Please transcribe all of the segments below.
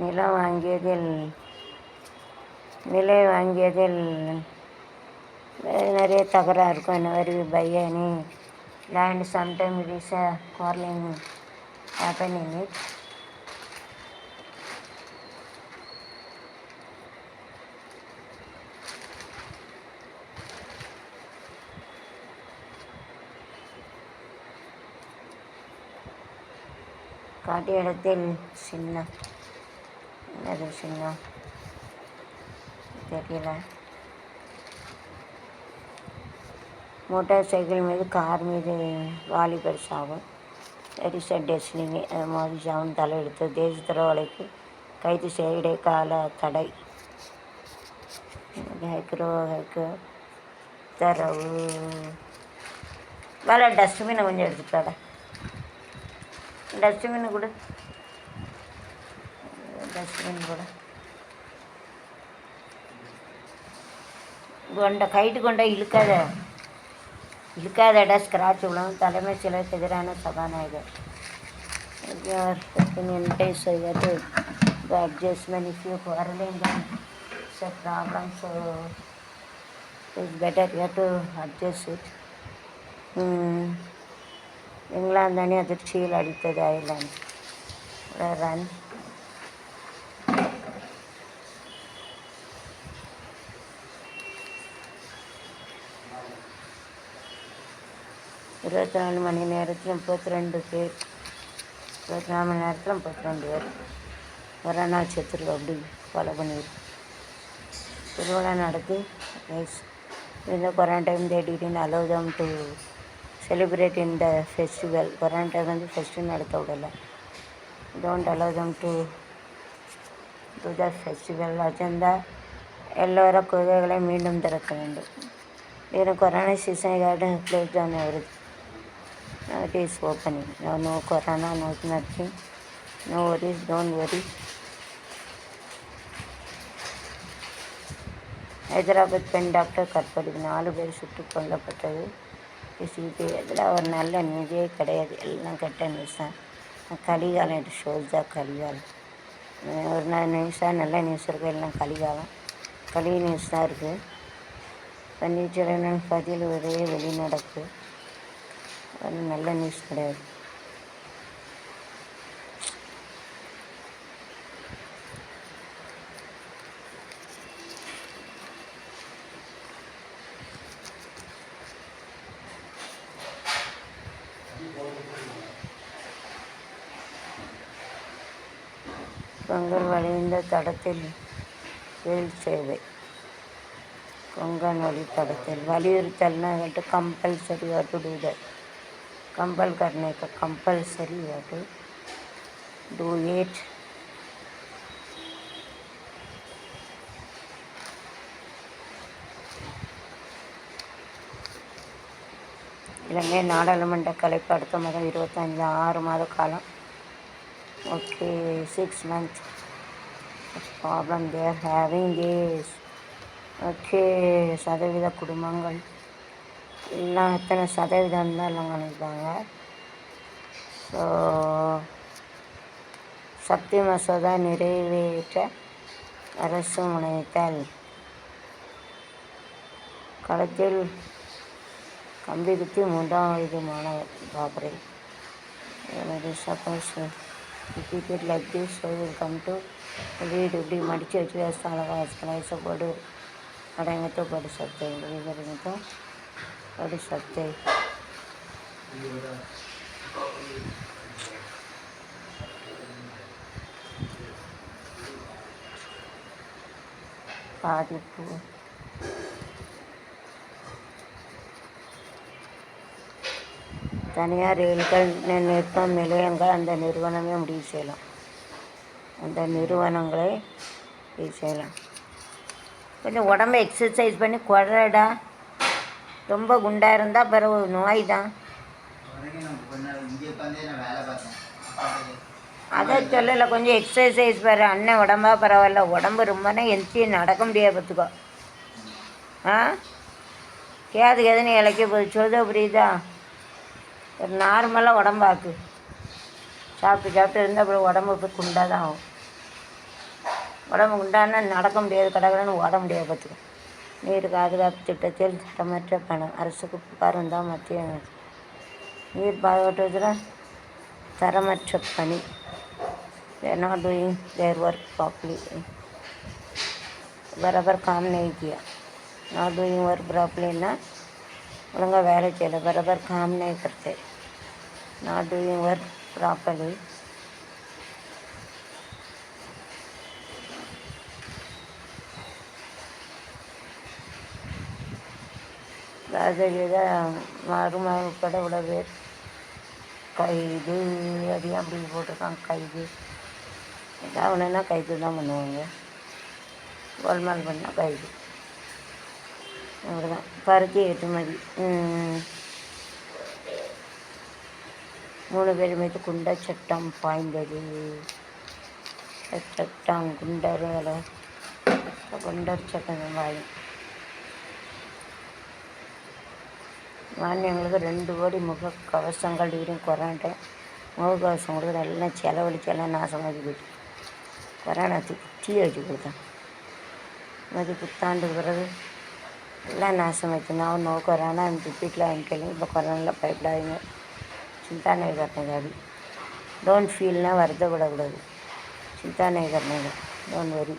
நிலம் வாங்கியதில் நிலை வாங்கியதில் நிறைய தகராக இருக்கும். என்ன மாதிரி பையனி land sometime it is a quarreling happen in it. காட்டிய இடத்தில் சின்ன என்னது சின்னம் தெரியல மோட்டார் சைக்கிள் மீது கார் மீது வாலிபர் சாவும் எரிச டெஸ்லிங் மோதி சாவும் தலையெடுத்து தேசிய துறவலைக்கு கைது செய்ய இடைக்கால தடை ஹைக்ரோ ஹைக்கோ தரவு வேலை டஸ்ட்பினை கொஞ்சம் எடுத்துட்டாடா டஸ்ட்பின் கொடு டஸ்ட்பின் கூட கொண்ட கைட்டு கொண்டா இழுக்காத. இழுக்காதடா ஸ்க்ராட்ச் விழும் தலைமை சிலருக்கு எதிரான சபாநாயகர். Days to the adjustment if you quarreling it's it's a problem so it's better you have to இங்கிலாந்து அணி அதிர்ச்சியில் அடித்தது அயர்லாந்து ரன் இருபத்தி நாலு மணி நேரத்தில் முப்பத்தி ரெண்டு பேர் இருபத்தி நாலு மணி நேரத்தில் முப்பத்தி ரெண்டு பேர். ஒரு நாள் செத்துருக்கு அப்படி கொலை பண்ணிருக்கு திருவிழா நடத்தி நைஸ் இந்த quarantine they didn't allow them to celebrate in the festival quarantine வந்து ஃபெஸ்டிவல் நடத்த விடலை. Don't allow them to to the festival agenda எல்லோர குதிரைகளை மீண்டும் திறக்க வேண்டும். இது corona season garden close down வருது. Now it is opening. Now no corona, no nothing. No worries, don't worry. Hyderabad பெண் டாக்டர் கற்பழிப்பு நாலு பேர் சுட்டு கொல்லப்பட்டது சிபி இதில் ஒரு நல்ல நியூஸே கிடையாது எல்லாம் கெட்ட நியூஸ் தான் கலிகாலம் இது ஷோஸ் தான் கலிகாலம் ஒரு நல்ல நியூஸாக நல்ல நியூஸ் இருக்குது எல்லாம் கலிகாலம் கலி நியூஸ் தான் இருக்குது பன்னீர்செல்வன் பதில் ஒரே வெளிநடப்பு அது நல்ல நியூஸ் கிடையாது. பொங்கல் வழிந்த தடத்தில் வேல் சேவை. கொங்கன் வழி தடத்தில் வலியுறுத்தல்னா வந்துட்டு compulsory to do that compel करने का कंपलसरी है टू डू इट இலங்கை நாடாளுமன்ற கலைப்பு அடுத்த மாதம் இருபத்தஞ்சு ஆறு மாத காலம் okay six month problem there having these okay சதவீத குடும்பங்கள் எல்லாம் எத்தனை சதவீதம் தான் எல்லாம் கணிப்பாங்க ஸோ சக்தி மசோதா நிறைவேற்ற அரசு முனைத்தல் களத்தில் கம்பி குத்தி மூன்றாம் வயது மாணவர் பாபரே suppose repeat like this so will come to வீடு இப்படி மடித்து வச்சு வேஸ்ட்டாக அழகாக வச்சுக்கலாம் வயசப்போடு அடங்கத்தோ படி சத்தை விவரங்கத்தோ படி சத்தை பாதிப்பு தனியார் ரயில்கள் நி- நிறுத்தம் நிலையங்கள் அந்த நிறுவனமே முடிவு செய்யலாம் அந்த நிறுவனங்களை முடிவு செய்யலாம் கொஞ்சம் உடம்ப எக்ஸசைஸ் பண்ணி குறடா ரொம்ப குண்டாக இருந்தால் பிறகு நோய் தான் அதை சொல்லலை கொஞ்சம் எக்ஸசைஸ் பாரு. அண்ணன் உடம்பா பரவாயில்ல. உடம்பு ரொம்பனா எந்திச்சு நடக்க முடியாது பார்த்துக்கோ ஆ? கேது கேதுன்னு இலைக்க போகுது சொல்லுதோ புரியுதா? ஒரு நார்மலாக உடம்பாக்கு. சாப்பிட்டு சாப்பிட்டு இருந்தால் அப்புறம் உடம்பு போய் குண்டாக தான் ஆகும். உடம்பு குண்டானா நடக்க முடியாது கடகடன்னு ஓட முடியாது பார்த்துக்கோ நீர் பாதுகாப்பு திட்டத்தில் தரமற்ற பணம். அரசுக்கு புகாரும் தான் மத்திய நீர் பாதுகாட்டத்தில் தரமற்ற பணி. They're not doing their work properly பரபர் காம்னேக்கியா நாட் டூயிங் ஒர்க் ப்ராப்பர்லின்னா ஒழுங்காக வேலை செய்யலை. பரபர் காம்னேக்கிறது நாட் டூயிங் ஒர்க் ப்ராப்பர்லி ராஜகீத மருமக உட்பட இவ்வளோ பேர் கைது அது ஏன் அப்படி போட்டிருக்காங்க கைது. எதாவது ஒன்றுனா கைது தான் பண்ணுவாங்க கோல்மால் பண்ணால் கைது. அவ்வளோதான் பருத்தி ஏற்றுமதி. மூணு பேர் மீது குண்ட சட்டம் பாய்ந்தது. சட்டம் குண்டர் வேலை. குண்டர் சட்டம் பாயும் மானியங்களுக்கு ரெண்டு கோடி முக கவசங்கள் வீடும் கொரோனாட்டை முகக்கவசம் கொடுத்து நல்லா செலவழிச்சு எல்லாம் நாசமாக்கி போச்சு கொரோனா தீ தீ வச்சு கொடுத்தேன் மதி புத்தாண்டு பிறகு எல்லாம் நாசமாச்சு நான் நோ கொரோனா அந்த வீட்டில் வாங்கிக்கலாம் இப்போ கொரோனாவில் பயப்படாதீங்க. சிந்தானை கரணங்காடி don't ஃபீல்னால் வருத்தப்படக்கூடாது. சிந்தானை கரணங்க don't worry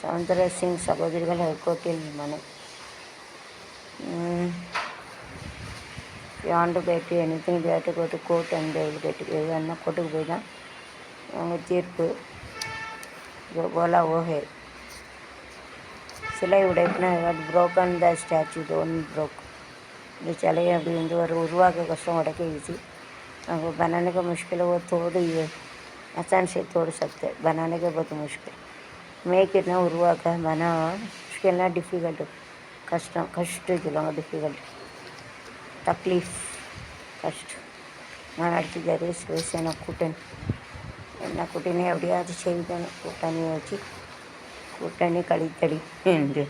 Soundara Singh சகோதரிகள் ஹைகோர்ட்டில் மனு. யாண்டு போயிட்டு anything bad court court and daily போயிட்டு எதுனா கோர்ட்டுக்கு போய் தான் அவங்க தீர்ப்பு जो बोला वो है சிலை உடைப்புனா broken the statue done broke இந்த சிலையை அப்படி வந்து ஒரு உருவாக்க कष्ट उड़के इसी हमको बनाने का मुश्किल है वो तोड़ ही है आसान से तोड़ सकते हैं, बनाने का बहुत मुश्किल मेक इतना उर्वाक बना मुश्किल ना डिफ़िकल्ट कष्ट कष्ट चलोगा डिफ़िकल्ट તકલીફ કષ્ટ નાણાકીય દરેક વિશેનો કુટુંબ એમના કુટીને અવડ્યા જ છે પોતાની ઓછી પોતાની કળી તળી એમજે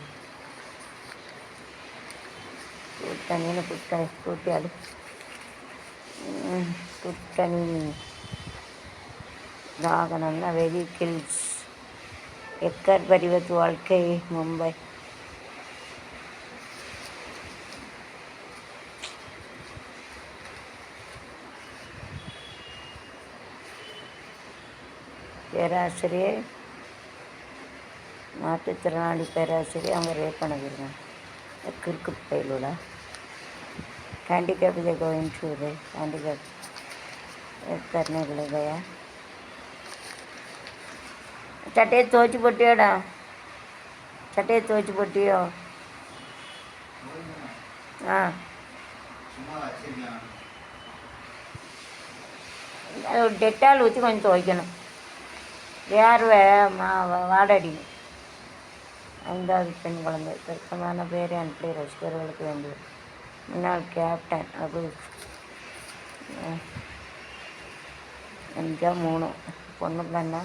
પોતાની પોતા પોત્યાલું પોતાની தாகனம்னா வெஹிக்கிள்ஸ் எக்கர் பரிவத் வாழ்க்கை மும்பை பேராசிரியர் மாற்றுத்திறனாளி பேராசிரியர் அவங்க ரேப் பண்ண விரும்புகிறேன் கிறுக்கு பயிலோட ஹேண்டிகேப் இதை கோயின் டு ஹேண்டிகேப் தருணங்கள் இதையா? சட்டையை துவச்சி போட்டியோடா? சட்டையை துவச்சி போட்டியோ? ஆ. டெட்டால் ஊற்றி கொஞ்சம் துவைக்கணும். வேர்வை மா வாடடிங்க ஐந்தாவது பெண் குழந்தை. பெருக்கமான பேர் என் பிள்ளை ரசிகர்களுக்கு வேண்டியது. முன்னாள் கேப்டன் அது. அஞ்சா மூணு. பொண்ணு பிள்ளைன்னா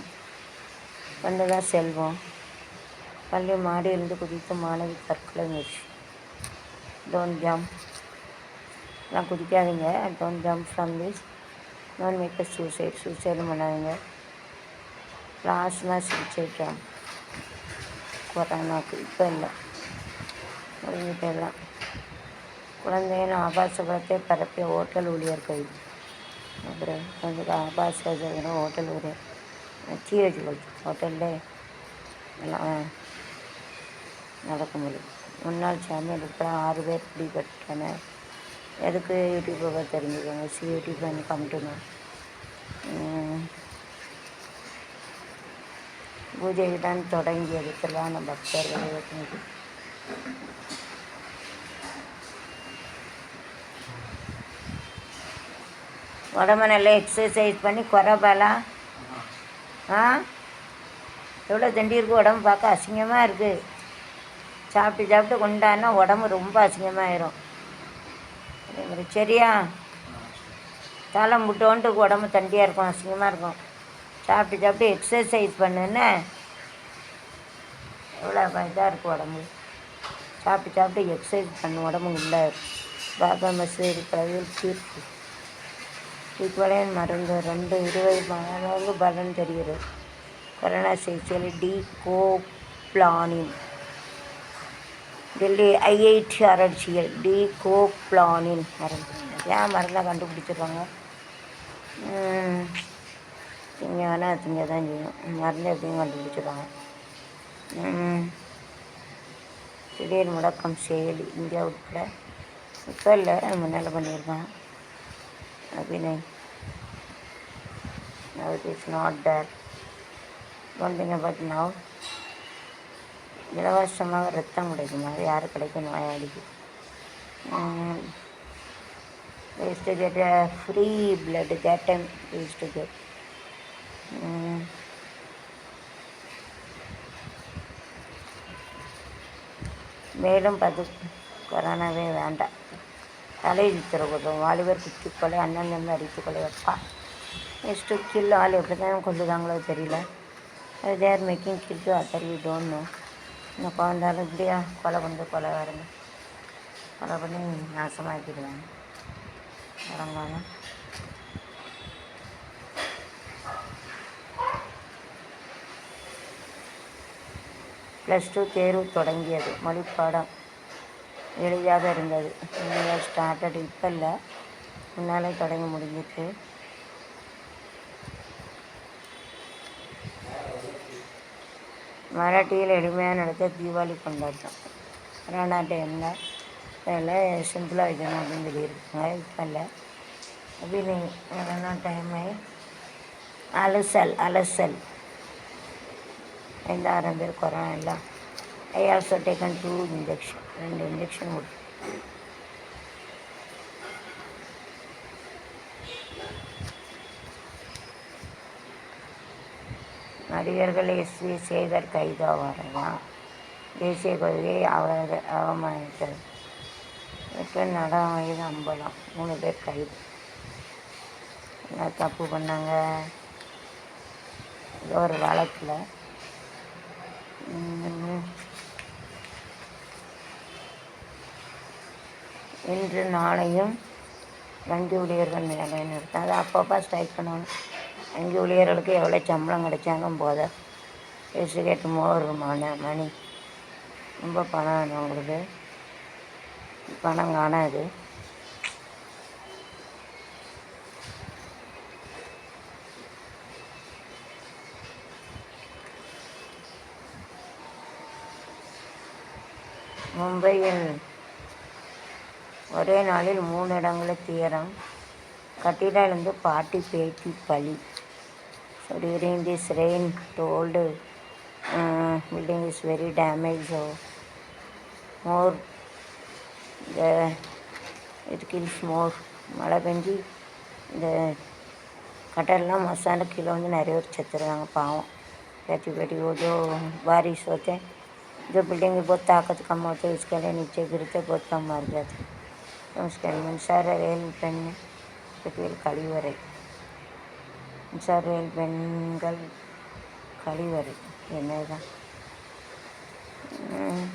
பொண்ணு தான் செல்வம். பள்ளி மாடியிலிருந்து குதித்த மாணவி தற்கொலை முயற்சி. டோன் ஜம்ப் எல்லாம் குதிக்காதீங்க. டோன் ஜம்ப் ஃப்ரம் திஸ் நான் மேக் சூசைட் சூசைடும் பண்ணாதீங்க. பிளாஸ்மா சிகிச்சை கேம்ப் கொரோனாக்கு இப்போ இல்லை. முடிஞ்சிட்டு எல்லாம் குழந்தையின் ஆபாச படத்தை பரப்பிய ஹோட்டல் ஊழியர் கைது. அப்புறம் கொஞ்சம் ஆபாச ஹோட்டல் ஊழியர். தீ வச்சு போச்சு ஹோட்டலில் எல்லாம் நடக்க முடியும். முன்னாள் சாமியில் உட்பட ஆறு பேர் பிடிபட்டனர். எதுக்கு யூடியூப்பை தெரிஞ்சுக்கோங்க? சி யூடியூப் பண்ணி கமிட்டணும் பூஜையுடன் தொடங்கியது பிரதான பக்தர்கள் இயக்குனது. உடம்ப நல்லா எக்ஸசைஸ் பண்ணி குறைபாலாம் ஆ? எவ்வளோ தண்டி இருக்கு உடம்பு பார்க்க அசிங்கமாக இருக்குது சாப்பிட்டு சாப்பிட்டு கொண்டாடினா உடம்பு ரொம்ப அசிங்கமாயிரும். அதே மாதிரி சரியா? தலை முட்டோன்ட்டு உடம்பு தண்டியாக இருக்கும் அசிங்கமாக இருக்கும். சாப்பிட்டு சாப்பிட்டு எக்ஸசைஸ் பண்ணுன்னு எவ்வளோ இதாக இருக்கும் உடம்பு. சாப்பிட்டு சாப்பிட்டு எக்ஸசைஸ் பண்ண உடம்பு இல்லை பாபா மசூரி இருக்கிறது தீர்ப்பு. தீக்குவலையின் மருந்து ரெண்டு இருபது மடங்கு பலன் தெரிகிறது. கொரோனா சிகிச்சையில் டி கோப்ளானின் டெல்லி ஐஐடி ஆராய்ச்சிகள் டி கோப்ளானின் மருந்து. ஏன் மருந்தாக கண்டுபிடிச்சிருக்காங்க? திங்க வேணால் திங்க தான் செய்யும். மருந்து எப்படியும் கண்டுபிடிச்சிருக்காங்க. திடீர் முடக்கம் செயலி இந்தியா உட்பட. இப்போ இல்லை முன்னால் பண்ணியிருக்கான் Abhinay. now it is not there. One thing about now இலவசமாக ரத்தம் கிடைக்கும் மாதிரி யார் கிடைக்கும்? நோயாளிக்கு use to get free blood கேட்டன் time யூஸ் டு கெட் மேலும் பது கொரோனாவே வேண்டாம். தலை இழுத்துறக்கூடும் வாலிபர் குத்திக்கொலை அண்ணன் நின்று அடித்துக்கொலை வைப்பா நெக்ஸ்ட்டு கில் ஆள் எப்படி தான் கொள்ளுதாங்களோ தெரியல அது they're making kill other we don't know இந்த குழந்தாலும் இப்படியா கொலை பண்ணி கொலை வரணும். கொலை பண்ணி நாசமாக்கிடுவாங்க. வரங்கான ப்ளஸ் டூ தேர்வு தொடங்கியது. மொழிப்பாடம் எளிதாக இருந்தது. ஸ்டார்டட் இப்போ இல்லை. முன்னாலே தொடங்கி முடிஞ்சிட்டு மராட்டியில் எளிமையாக நடத்த தீபாவளி கொண்டாட்டம். கொரோனா டைமில் அதில் சிம்பிளாக வைக்கணும் அப்படின்னு சொல்லியிருக்காங்க. இப்போ இல்லை. அப்படின்னு கொரோனா டைமு அலசல் அலசல். ஐந்தாயிரம் பேர் கொரோனா எல்லாம் I also taken two injection ரெண்டு இன்ஜெக்ஷன் கொடுத்து நடிகர்கள் எஸ் வி சேகர் கைதாவாரலாம் தேசிய கொள்கையை அவரது அவமானித்தது. எட்டு நடவடிக்கை வயது அம்பலம் மூணு பேர் கைது. என்ன தப்பு பண்ணாங்க? ஏதோ ஒரு வழக்கில். இன்று நாளையும் வங்கி ஊழியர்கள் வேலை நிறுத்தம். அதை அப்பப்போ ஸ்ட்ரைக் பண்ணணும். வங்கி ஊழியர்களுக்கு எவ்வளோ சம்பளம் கிடைச்சாலும் போத எசுகேட் மோர் மன மணி. ரொம்ப பணம் வேணும் உங்களுக்கு. பணம் காணாது. மும்பையில் ஒரே நாளில் மூணு இடங்களில் தீரம் கட்டிடம் பாட்டி பேட்டி பலி. So during this rain the old building is very டேமேஜோ more the it kills more மழை பெஞ்சி இந்த கட்டடெல்லாம் மசாண்டு கீழே வந்து நிறைய பேர் செத்துருக்காங்க பாவம். பேட்டி பேட்டி ஓதோ பாரிஸ் ஓத்தேன் जो बिल्डिंग में बहुत ताकत कम होती है उसके लिए नीचे गिरते बहुत कम मार जाते तो उसके लिए மின்சார ரயில் பெண் பேர் கழிவறை மின்சார ரயில் பெண்கள் கழிவறை என்னதான் உம்.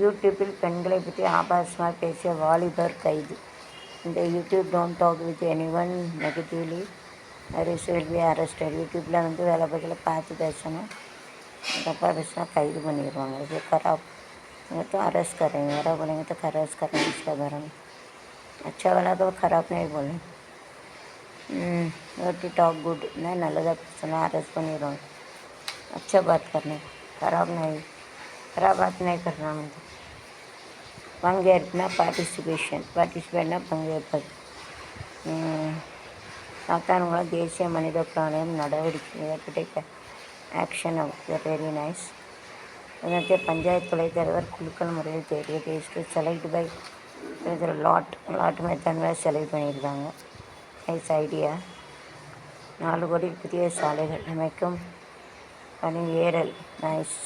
யூடியூப்பில் பெண்களை பற்றி ஆபாசமாக பேசிய வாலிபர் கைது இந்த YouTube don't talk with anyone negatively அரிஸ் will be arrested யூடியூப்பில் வந்து வேலை பதில பார்த்து பேசணும் தப்பாக பேசினா கைது பண்ணிடுவாங்க இது खराब ये तो अरेस्ट करेंगे अरे बोलेंगे तो अरेस्ट करेंगे इसके बारे में अच्छा वाला तो खराब नहीं बोले டு டாக் குட் நான் நல்லதாக பேசணும் அரெஸ்ட் பண்ணிடுவாங்க अच्छा बात करने खराब नहीं खराब बात नहीं करना मतलब பங்கேற்புனா பார்ட்டிசிபேஷன் பார்ட்டிசிபேட்னா பங்கேற்பது. சாத்தான்குளம் தேசிய மனித பிராணயம் நடவடிக்கை ஏற்பட்ட action of the very nice இதற்கு பஞ்சாயத்து துறை தலைவர் குழுக்கள் முறையில் தேர்வு தேர்வு செலக்ட் பை லாட் லாட் மெத்தனில் செலக்ட் பண்ணியிருக்காங்க. நைஸ் ஐடியா நாலு கோடி புதிய சாலைகள் அமைக்கும் பணி ஏறல். Nice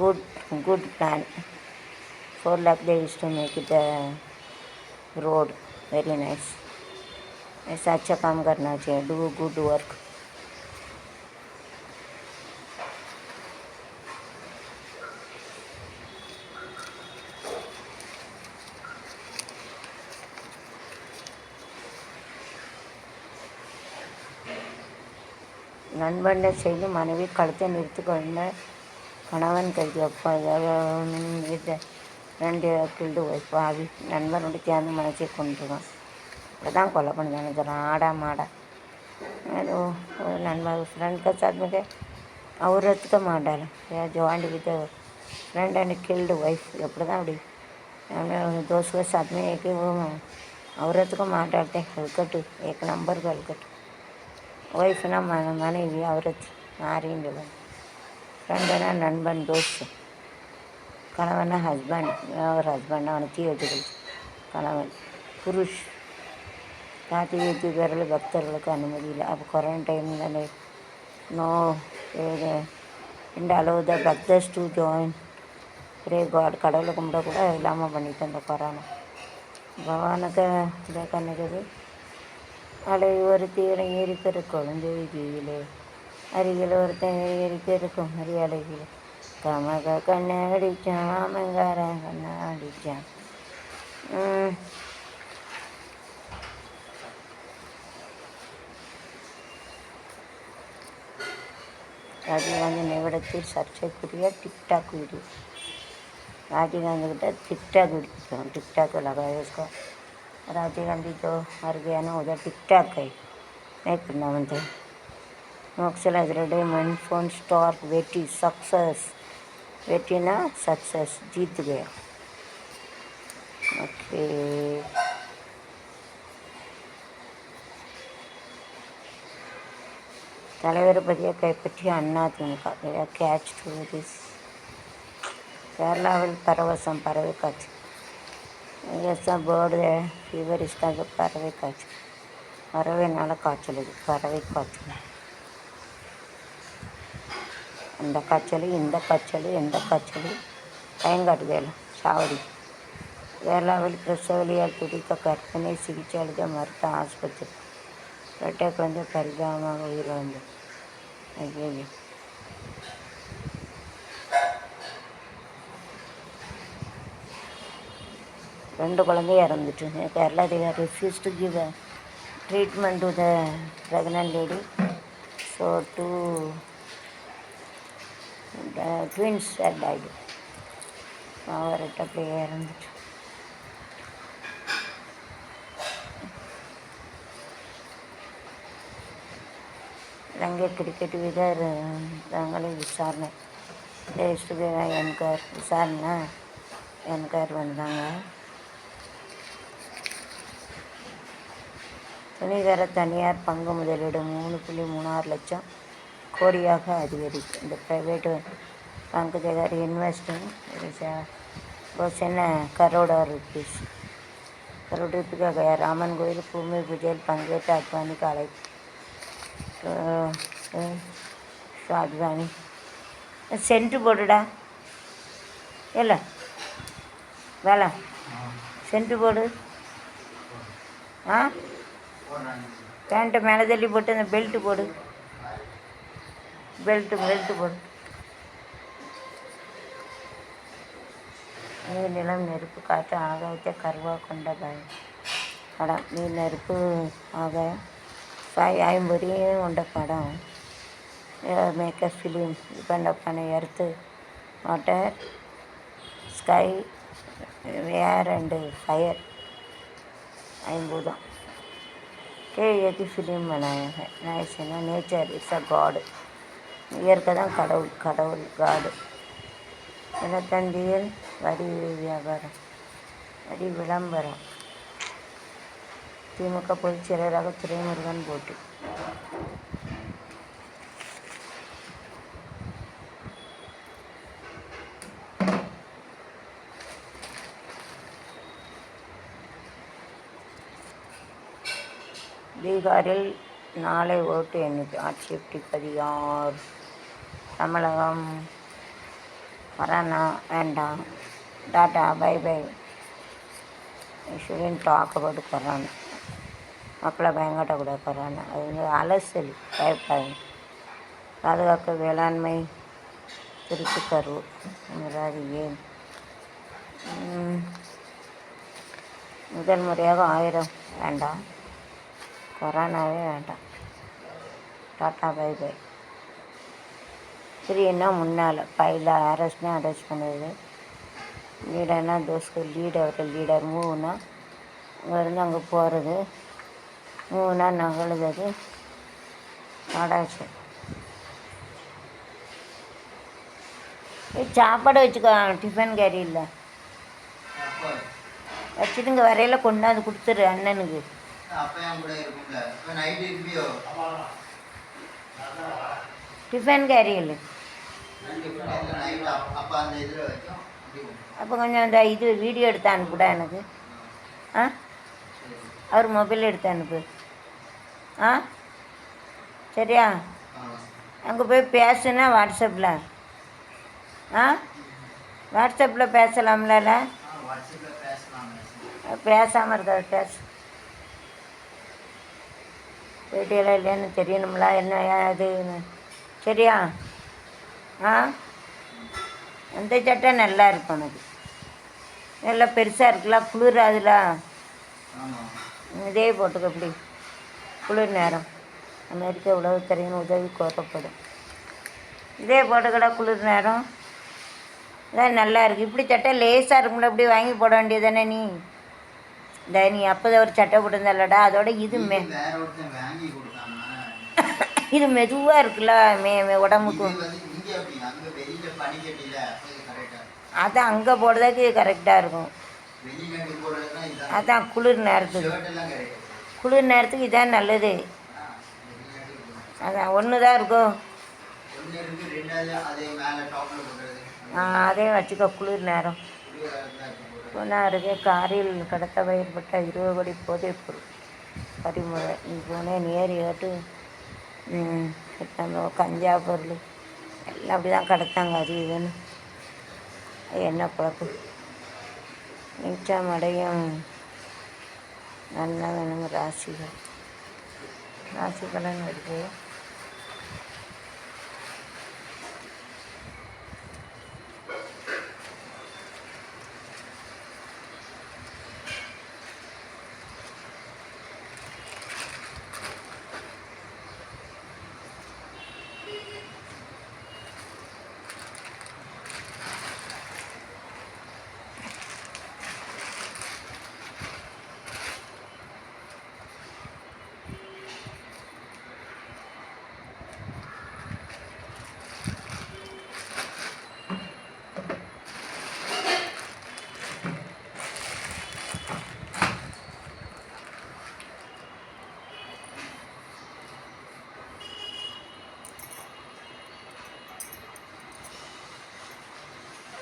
good good plan four lakh they use to make it road very nice ऐसा अच्छा काम करना चाहिए डू गुड वर्क नणबंड से मन भी कड़ते नणवन कई अब ரெண்டு ஃபீல்டு ஒய்ஃபு அவி நண்பரோடு சேர்ந்து மனைச்சியை கொண்டுருக்கோம் இப்போ தான் கொலை பண்ணி நினைக்கிறோம் ஆடா மாடா ಅದು ನನ್ನ ಮಗ ಫ್ರೆಂಡ್ ಕಸಾದ್ಮೇಲೆ ಅವ್ರ ಹತ್ಕ ಮಾಡಲ್ಲ ಜವಾಂಡಿ ಬಿದ್ದವ್ರು ಫ್ರೆಂಡ್ ಅಂಡ್ ಕಿಲ್ಡ್ ವೈಫ್ ಎಪ್ಪಡದ ಅಡಿ ಆಮೇಲೆ ದೋಸ್ಗೆ ಸಾದ್ಮೇಲೆ ಏಕೆ ಅವ್ರ ಹತ್ಕ ಮಾತಾಡ್ತೆ ಹಲ್ಕಟ್ಟು ಏಕ ನಂಬರ್ಗೆ ಹಲ್ಕಟ್ಟು ವೈಫ್ನ ಮನೆ ಮನೆಗೆ ಅವ್ರ ಹತ್ತಿ ಮಾರಿಂಡಿ ಬಂದು ಫ್ರೆಂಡನ ನನ್ನ ಬಂದು ದೋಸ್ತು கணவன் ஹஸ்பண்ட் ஒரு ஹஸ்பண்ட் அவனை தீ வச்சு கணவன் புருஷ். ராத்திரி ஏற்றி பேரில் பக்தர்களுக்கு அனுமதி இல்லை. அப்போ கொரோனா டைமில் நோ இது இந்த அளவு த பக்தர்ஸ் டு ஜாயின் ஒரே காட் கடவுளை கும்பிட கூட இல்லாமல் பண்ணிட்டேன் இந்த கொரோனா பகவானுக்கு இதை கண்ணுக்குது அலை ஒரு ஒருத்தீரை ஏறி பெருக்கொழும் வீதியிலே. அருகில் ஒருத்தன் ஏறி பெருக்கும் அரி அழகில் கமக கண்ணை அடித்தான் மாமங்கார கண்ணை அடித்தான் ராஜீவ் காந்தி நிமிடத்தில் சர்ச்சைக்குரிய டிக்டாக் வீடியோ राजीव गांधी बेटा टिकटॉक वीडियो टिकटॉक लगा है उसका राजीव गांधी जो मर गया ना उधर टिकटॉक है नहीं करना बनते मोक्सल हजरडे मन फोन स्टार बेटी सक्सेस வெற்றினா சக்ஸஸ் ஜீத்து கயா ஓகே தலைவர் பதியை கைப்பற்றிய அண்ணா திமுக. கேட்ச் டூரிஸ் கேரளாவில் பரவசம் பறவை காய்ச்சி எஸ் பேர்டு ஃபீவர் இஷ்டாக பறவை காய்ச்சல் பறவைனால காய்ச்சல் இது பறவை காய்ச்சல். அந்த காய்ச்சல் இந்த காய்ச்சல் எந்த காய்ச்சல். பயங்காட்டுதேல சாவடி. கேரளாவில் பிரசவலியால் துடித்த கற்பனை சிகிச்சை அளித்த மருத்துவ ஆஸ்பத்திரி. இரட்டை குழந்தை பரிதாபமாக உயிரிழந்தது ஐயோ ரெண்டு குழந்தைய இறந்துட்டு Kerala they are to give give a the pregnant lady so two twins two the அவர்கிட்ட அப்படியே இறந்துட்டு இலங்கை கிரிக்கெட் வீரர் தங்களை விசாரணை டேஸ்ட்டு என்கொயர் விசாரணை. என்கொயர் வந்தாங்க. துணிகர தனியார் பங்கு முதலீடு மூணு புள்ளி மூணாறு லட்சம். கோடியாக அதிகரிக்கும். இந்த ப்ரைவேட் பங்கு தேகார் இன்வெஸ்டிங் என்ன கரோட ருபீஸ் கரோட ருபிக்காக ராமன் கோயில் பூமி பூஜையில் பங்கேற்ற அத்வானிக்கு அழைப்பு அத்வானி. சென்ட்டு போடுடா. இல்லை வேலை. சென்ட்டு போடு. ஆ? பேண்ட்டை மேலே தள்ளி போட்டு அந்த பெல்ட்டு போடு. பெல்ட்டு பெல்ட்டு போடு நீர் நிலம் நெருப்பு காற்று ஆகாயத்தை கருவாக கொண்ட பயம் படம் நீர் நெருப்பு ஆகாயம் சாய் ஐம்பொறியும் கொண்ட படம் makeup film depend அப்பான earth water sky air and fire ஐம்பூதம் के एक ही फिल्म बनाया है नाइस है ना नेचर इट्स अ गॉड இயற்கை தான் கடவுள் கடவுள் காடு. நிலத்தண்டியல் வரி வியாபாரம் வரி விளம்பரம். திமுக பொதுச் செயலராக துரைமுருகன் போட்டி. பீகாரில் நாளை ஓட்டு எண்ணிக்கை ஆட்சேப்டி பதியார் தமிழகம். கொரோனா வேண்டாம். Tata bye bye. ஷுடன் டாக் போட்டு கொரோனா. மக்களை பயங்காட்டக்கூடாது கொரோனா. அது வந்து அலசல் பயப்படாது பாதுகாக்க வேளாண்மை திருச்சி கரூர் முராரி ஏன்? முதல் முறையாக ஆயிரம். வேண்டாம். கொரோனாவே வேண்டாம். Tata bye by. த்ரீன்னா முன்னால் ஃபைவ்ல அரெஸ்ட்னா அரெஸ்ட் பண்ணுறது லீடர்னா தோஸ்க்கு லீடர் லீடர் மூவ்னா இங்கேருந்து அங்கே போகிறது மூவ்னா நகழுது நாடாச்சு சாப்பாடு வச்சுக்கோ டிஃபன் கேரி இல்லை. வச்சுட்டு இங்கே வரையில கொண்டாந்து கொடுத்துரு அண்ணனுக்கு. டிஃபன் கேரி இல்லை. அப்போ கொஞ்சம் அந்த இது வீடியோ எடுத்து அனுப்புடா எனக்கு. ஆ? அவர் மொபைல் எடுத்து அனுப்பு. ஆ? சரியா? அங்கே போய் பேசுனா வாட்ஸ்அப்பில் ஆ? வாட்ஸ்அப்பில் பேசலாம்ல பேசாமல் இருக்காது பேச. போயிட்டீங்களா இல்லையான்னு தெரியணும்ல என்ன அதுன்னு. சரியா? ஆ? அந்த சட்டை நல்லா இருக்கும் உனக்கு நல்லா பெருசாக இருக்குல்ல குளிர் அதில். ஆமாம் இதே போட்டுக்க இப்படி. குளிர் நேரம். அமெரிக்க உளவுத்துறையின் உதவி கோரப்படும். இதே போட்டுக்கடா குளிர் நேரம். இதான் நல்லா இருக்கு. இப்படி சட்டை லேசாக இருக்கும்ல இப்படி வாங்கி போட வேண்டியது தானே நீ? இந்த நீ அப்போதான் ஒரு சட்டை போட்டிருந்தல்லடா அதோட இது மெ இது மெதுவாக இருக்குல்ல மே உடம்புக்கும். அதான் அங்கே போடுறதுக்கு கரெக்டாக இருக்கும். அதான் குளிர் நேரத்துக்கு. குளிர் நேரத்துக்கு இதான் நல்லது. அதான் ஒன்று தான் இருக்கும் ஆ, அதே வச்சுக்கோ குளிர் நேரம். குளிராக போடுறது. பூனா அருகே காரில் கடத்த பயிர்பட்ட இருபது கோடி போதைப் பொருள். பறிமுறை நீ போனேன் நேர் ஏட்டு. கஞ்சா பொருள். எல்லாம் அப்படி தான் கடத்தாங்க அது இதுன்னு. என்ன பழப்பு மிச்சம் அடையும் நல்லா வேணும் ராசிகள் ராசி பலன் இருக்கு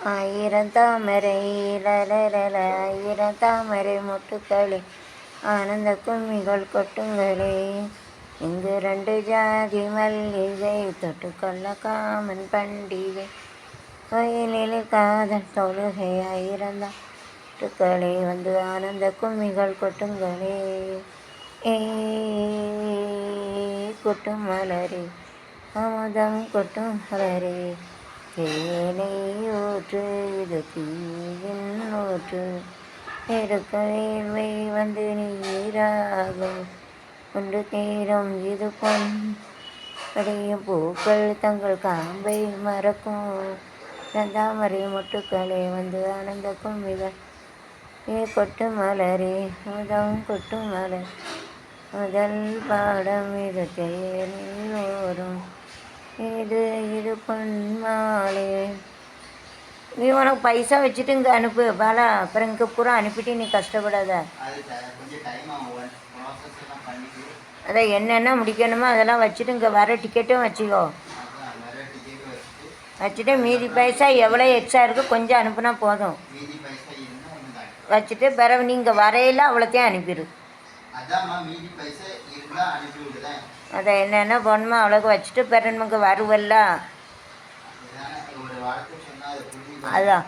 ஆயிரம் தாமரை லலலல, ஆயிரம் தாமரை மொட்டுக்களே ஆனந்த கும்மிகள் கொட்டுங்களே. இங்கு ரெண்டு ஜாதி மல்லிகை தொட்டுக்கொள்ள காமன் பண்டிகை. கோயிலில் காதல் தொழுகை ஆயிரம் தாட்டுக்களே வந்து ஆனந்த கும்மிகள் கொட்டுங்களே. ஏ கொட்டும் மலரே அமுதம் கொட்டும் மலரே. தேனை இது தீயின் எடுக்க வேர்வை வந்து நீராகும் ஒன்று தேரும் இது பொன். அடையும் பூக்கள் தங்கள் காம்பை மறக்கும். தாமரை மொட்டுக்களே வந்து ஆனந்த கும்பிகள் ஏ கொட்டு மலரே முதம் கொட்டு மலர். முதல் பாடம் இது தேரில் ஓரும் இது இது பொன்மாலே. நீ உனக்கு பைசா வச்சுட்டு இங்கே அனுப்பு. பாலா அப்புறம் இங்கே பூரா அனுப்பிட்டு நீ கஷ்டப்படாத. அதான் என்னென்ன முடிக்கணுமோ அதெல்லாம் வச்சுட்டு இங்கே வர டிக்கெட்டும் வச்சுக்கோ. வச்சுட்டு மீதி பைசா எவ்வளோ எக்ஸ்ட்ரா இருக்கோ கொஞ்சம் அனுப்புனா போதும். வச்சுட்டு பிறகு நீங்கள் வரையில அவ்வளோத்தையும் அனுப்பிடு. அதை என்னென்ன போடணுமோ அவ்வளோக்கு வச்சுட்டு பிறகு நமக்கு வருவல்ல அதான்.